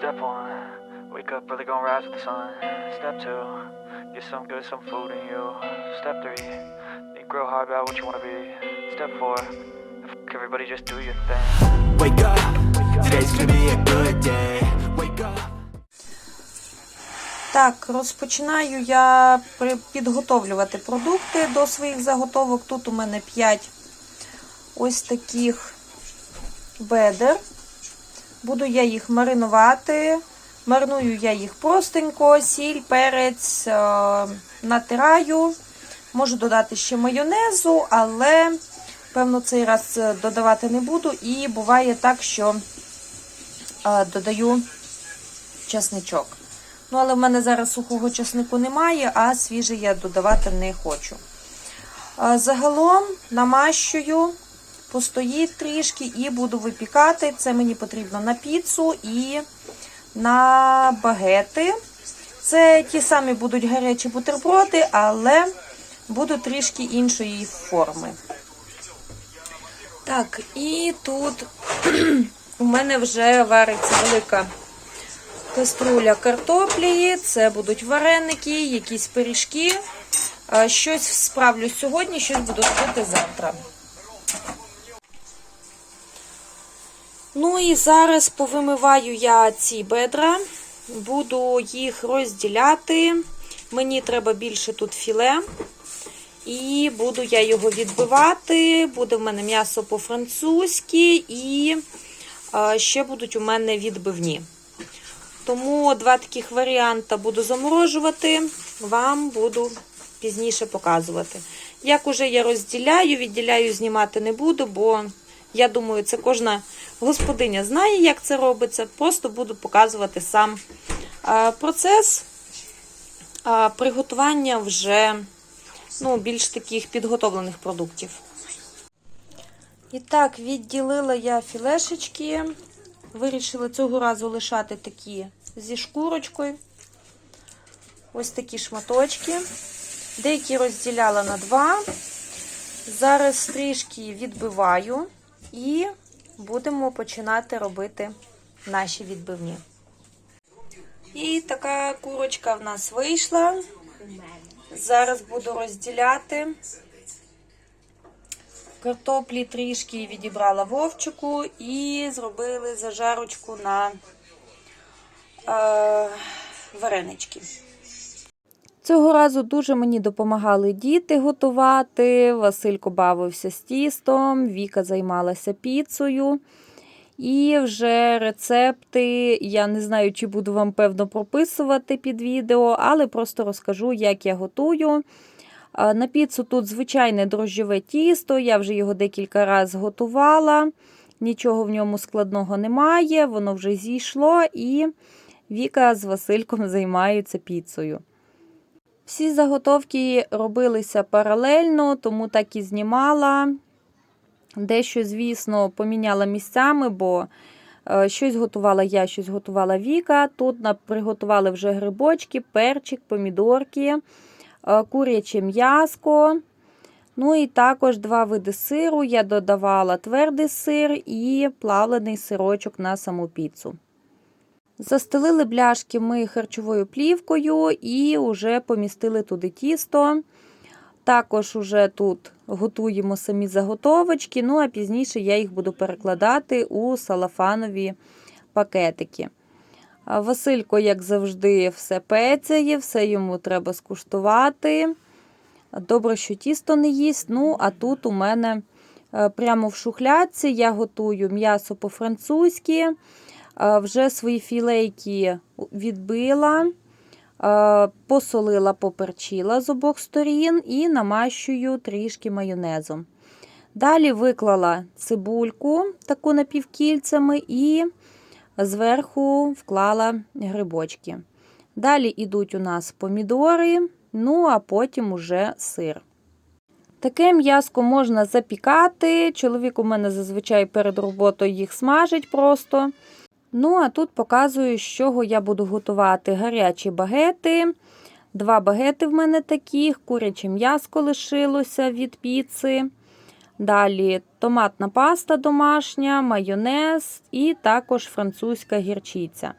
Step one, wake up early, gonna rise with the sun. Step two, get some good, some food in you. Step three, think real hard about what you wanna be. Step four, f- everybody just do your thing. Wake up, today's gonna be a good day. Wake up. Так, розпочинаю я підготовлювати продукти до своїх заготовок. Тут у мене 5 ось таких бедер. Буду я їх маринувати. Мариную я їх простенько, сіль, перець, е, натираю. Можу додати ще майонезу, але, певно, цей раз е, додавати не буду. І буває так, що е, додаю чесничок. Ну, але в мене зараз сухого чеснику немає, а свіжий я додавати не хочу. Загалом намащую, постоїть трішки і буду випікати. Це мені потрібно на піцу і на багети. Це ті самі будуть гарячі бутерброди, але будуть трішки іншої форми. Так, і тут у мене вже вариться велика каструля картоплі, це будуть вареники, якісь пиріжки. Щось справлюсь сьогодні, щось буду робити завтра. Ну і зараз повимиваю я ці бедра, буду їх розділяти. Мені треба більше тут філе. І буду я його відбивати. Буде в мене м'ясо по-французьки і ще будуть у мене відбивні. Тому два таких варіанти буду заморожувати, вам буду пізніше показувати. Як уже я розділяю, відділяю, знімати не буду, бо я думаю, це кожна господиня знає, як це робиться. Просто буду показувати сам процес приготування вже ну, більш таких підготовлених продуктів. І так, відділила я філешечки. Вирішила цього разу лишати такі зі шкурочкою. Ось такі шматочки. Деякі розділяла на два. Зараз трішки відбиваю і будемо починати робити наші відбивні. І така курочка в нас вийшла. Зараз буду розділяти. Картоплі трішки відібрала вовчику і зробили зажарочку на е, варенички. Цього разу дуже мені допомагали діти готувати. Василько бавився з тістом, Віка займалася піцею. І вже рецепти, я не знаю, чи буду вам певно прописувати під відео, але просто розкажу, як я готую. На піцу тут звичайне дрожжеве тісто, я вже його декілька разів готувала, нічого в ньому складного немає, воно вже зійшло, і Віка з Васильком займаються піцею. Всі заготовки робилися паралельно, тому так і знімала. Дещо, звісно, поміняла місцями, бо е, щось готувала я, щось готувала Віка. Тут приготували вже грибочки, перчик, помідорки, е, куряче м'яско. Ну і також два види сиру. Я додавала твердий сир і плавлений сирочок на саму піцу. Застелили бляшки ми харчовою плівкою і вже помістили туди тісто. Також уже тут готуємо самі заготовочки, ну а пізніше я їх буду перекладати у салафанові пакетики. Василько, як завжди, все пецяє, все йому треба скуштувати. Добре, що тісто не їсть. Ну, а тут у мене е, прямо в шухлядці я готую м'ясо по-французьки. Е, Вже свої філейки відбила. Е, Посолила, поперчила з обох сторін і намащую трішки майонезом. Далі виклала цибульку таку напівкільцями і зверху вклала грибочки. Далі йдуть у нас помідори, ну а потім уже сир. Таке м'яско можна запікати. Чоловік у мене зазвичай перед роботою їх смажить просто. Ну, а тут показую, з чого я буду готувати гарячі багети. Два багети в мене таких, куряче м'яско лишилося від піци. Далі томатна паста домашня, майонез і також французька гірчиця.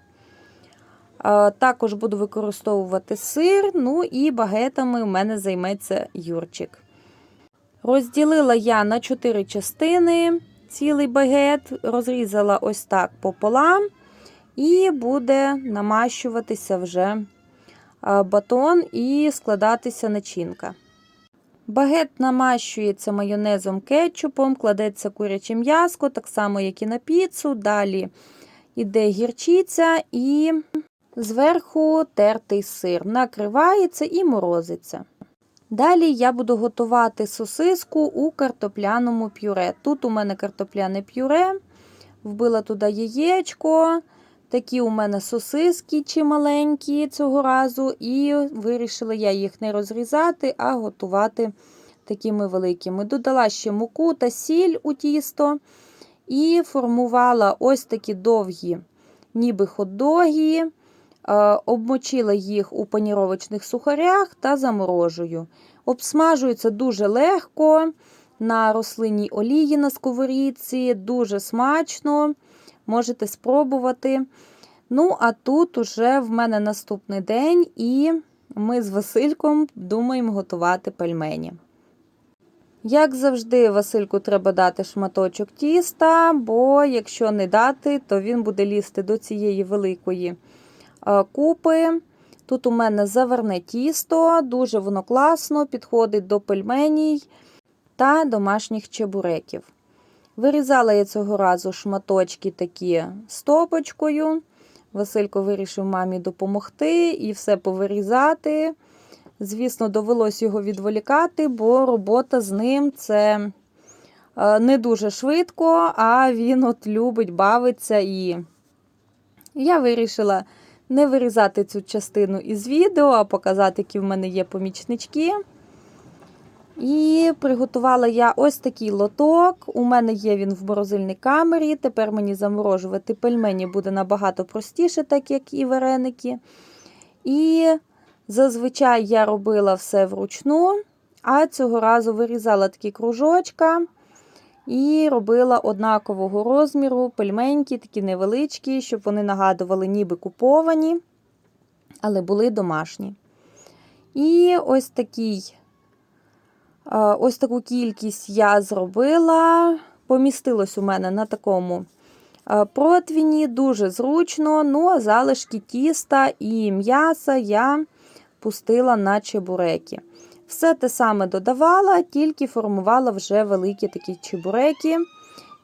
Е, Також буду використовувати сир, ну і багетами у мене займеться Юрчик. Розділила я на 4 частини цілий багет, розрізала ось так пополам, і буде намащуватися вже е, батон і складатися начинка. Багет намащується майонезом кетчупом, кладеться куряче м'яско, так само, як і на піцу. Далі йде гірчиця і зверху тертий сир. Накривається і морозиться. Далі я буду готувати сосиску у картопляному пюре. Тут у мене картопляне пюре, вбила туди яєчко. Такі у мене сосиски чималенькі цього разу, і вирішила я їх не розрізати, а готувати такими великими. Додала ще муку та сіль у тісто і формувала ось такі довгі, ніби хот-доги, обмочила їх у паніровочних сухарях та заморожую. Обсмажується дуже легко на рослинній олії на сковорідці, дуже смачно. Можете спробувати. Ну, а тут уже в мене наступний день, і ми з Васильком думаємо готувати пельмені. Як завжди, Васильку треба дати шматочок тіста, бо якщо не дати, то він буде лізти до цієї великої е, купи. Тут у мене заверне тісто, дуже воно класно, підходить до пельменій та домашніх чебуреків. Вирізала я цього разу шматочки такі стопочкою. Василько вирішив мамі допомогти і все повирізати. Звісно, довелось його відволікати, бо робота з ним це е, не дуже швидко, а він от любить бавиться і я вирішила не вирізати цю частину із відео, а показати, які в мене є помічнички. І приготувала я ось такий лоток. У мене є він в морозильній камері. Тепер мені заморожувати пельмені буде набагато простіше, так як і вареники. І зазвичай я робила все вручну, а цього разу вирізала такі кружочка і робила однакового розміру пельменьки, такі невеличкі, щоб вони нагадували, ніби куповані, але були домашні. І ось такий. Ось таку кількість я зробила. Помістилось у мене на такому противні, дуже зручно. Ну, а залишки тіста і м'яса я пустила на чебуреки. Все те саме додавала, тільки формувала вже великі такі чебуреки.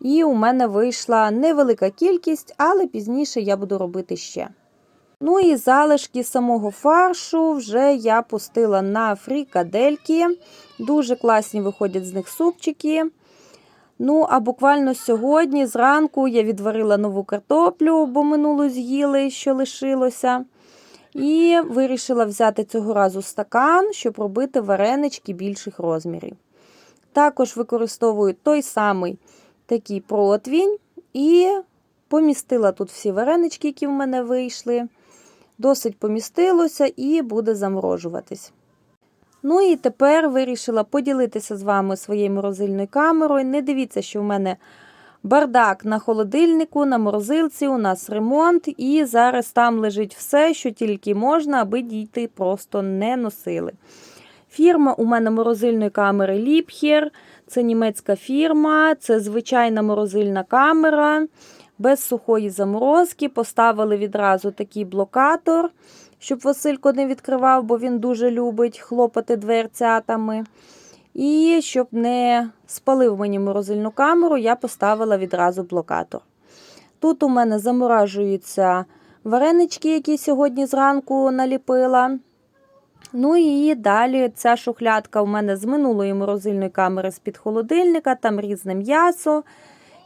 І у мене вийшла невелика кількість, але пізніше я буду робити ще. Ну і залишки самого фаршу вже я пустила на фрікадельки. Дуже класні виходять з них супчики. Ну, а буквально сьогодні, зранку, я відварила нову картоплю, бо минулу з'їли, що лишилося. І вирішила взяти цього разу стакан, щоб робити варенички більших розмірів. Також використовую той самий такий протвінь і помістила тут всі варенички, які в мене вийшли. Досить помістилося і буде заморожуватись. Ну і тепер вирішила поділитися з вами своєю морозильною камерою. Не дивіться, що в мене бардак на холодильнику, на морозилці, у нас ремонт, і зараз там лежить все, що тільки можна, аби діти просто не носили. Фірма у мене морозильної камери Liebherr, це німецька фірма, це звичайна морозильна камера. Без сухої заморозки поставили відразу такий блокатор, щоб Василько не відкривав, бо він дуже любить хлопати дверцятами. І щоб не спалив мені морозильну камеру, я поставила відразу блокатор. Тут у мене заморажуються варенички, які сьогодні зранку наліпила. Ну і далі ця шухлядка у мене з минулої морозильної камери з-під холодильника, там різне м'ясо,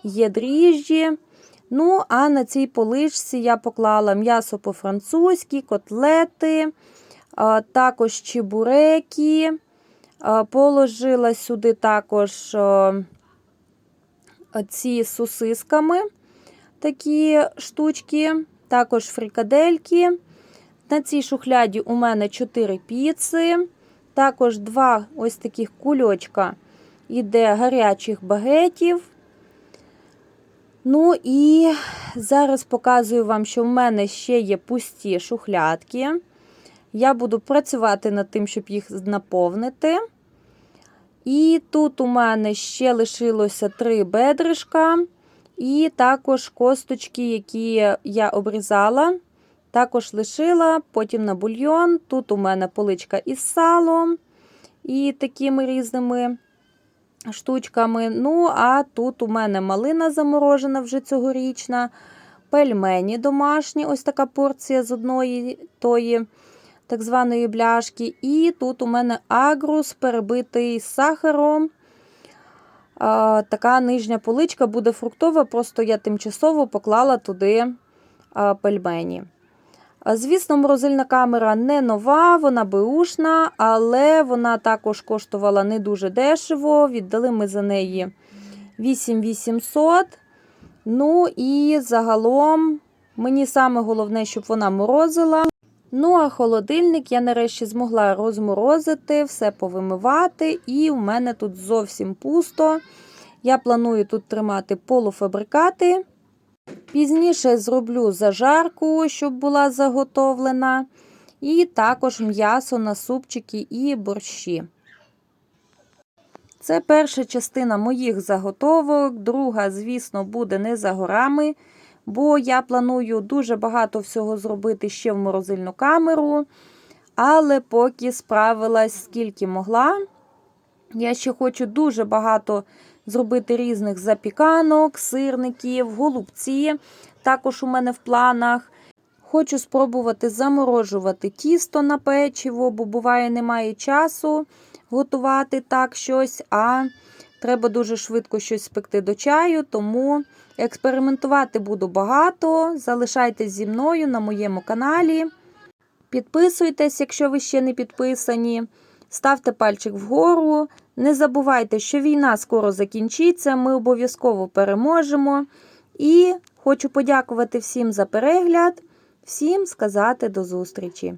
є дріжджі. Ну, а на цій поличці я поклала м'ясо по-французьки, котлети, також чебуреки. Положила сюди також ці сосисками такі штучки, також фрикадельки. На цій шухляді у мене 4 піци, також два ось таких кульочка іде гарячих багетів. Ну і зараз показую вам, що в мене ще є пусті шухлядки. Я буду працювати над тим, щоб їх наповнити. І тут у мене ще лишилося три бедришка, і також косточки, які я обрізала. Також лишила, потім на бульйон. Тут у мене поличка із салом і такими різними штучками. Ну, а тут у мене малина заморожена вже цьогорічна, пельмені домашні, ось така порція з одної тої так званої бляшки. І тут у мене агрус перебитий сахаром. Така нижня поличка буде фруктова, просто я тимчасово поклала туди пельмені. Звісно, морозильна камера не нова, вона беушна, але вона також коштувала не дуже дешево. Віддали ми за неї 8800. Ну і загалом мені саме головне, щоб вона морозила. Ну, а холодильник я нарешті змогла розморозити, все повимивати, і в мене тут зовсім пусто. Я планую тут тримати полуфабрикати. Пізніше зроблю зажарку, щоб була заготовлена. І також м'ясо на супчики і борщі. Це перша частина моїх заготовок. Друга, звісно, буде не за горами, бо я планую дуже багато всього зробити ще в морозильну камеру. Але поки справилась скільки могла. Я ще хочу дуже багато зробити різних запіканок, сирників, голубці. Також у мене в планах. Хочу спробувати заморожувати тісто на печиво, бо буває, немає часу готувати так щось, а треба дуже швидко щось спекти до чаю, тому експериментувати буду багато. Залишайтесь зі мною на моєму каналі. Підписуйтесь, якщо ви ще не підписані. Ставте пальчик вгору. Не забувайте, що війна скоро закінчиться, ми обов'язково переможемо. І хочу подякувати всім за перегляд, всім сказати до зустрічі!